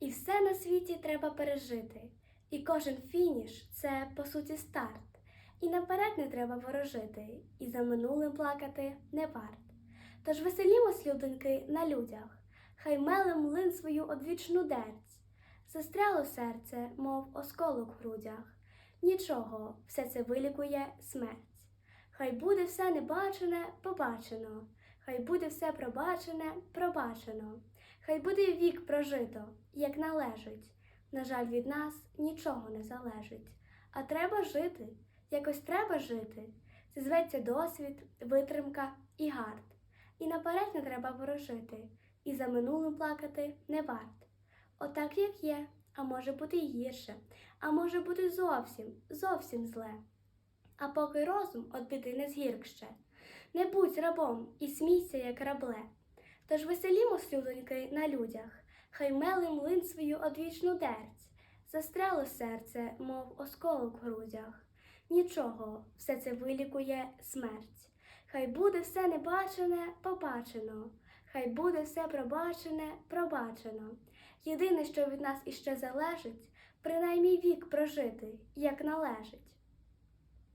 І все на світі треба пережити. І кожен фініш це по суті старт. І наперед не треба ворожити, і за минулим плакати не варт. Тож веселімось, людоньки, на людях, хай меле млин свою одвічну дерць. Застряло серце, мов осколок в грудях. Нічого, все це вилікує смерть. Хай буде все небачене, побачено, хай буде все пробачене, пробачено, хай буде вік прожито, як належить. На жаль, від нас нічого не залежить. А треба жити, якось треба жити. Це зветься досвід, витримка і гард. І наперед не треба ворожити, і за минулим плакати не варт. Отак, як є, а може бути й гірше, а може бути зовсім, зовсім зле. А поки розум от біди не згірк ще. Не будь рабом і смійся, як рабле. Тож веселімо, слюдоньки, на людях, хай мели млин свою одвічну дерць. Застряло серце, мов осколок в грудях. Нічого, все це вилікує смерть. Хай буде все небачене, побачено, хай буде все пробачене, пробачено. Єдине, що від нас іще залежить, принаймні вік прожити, як належить.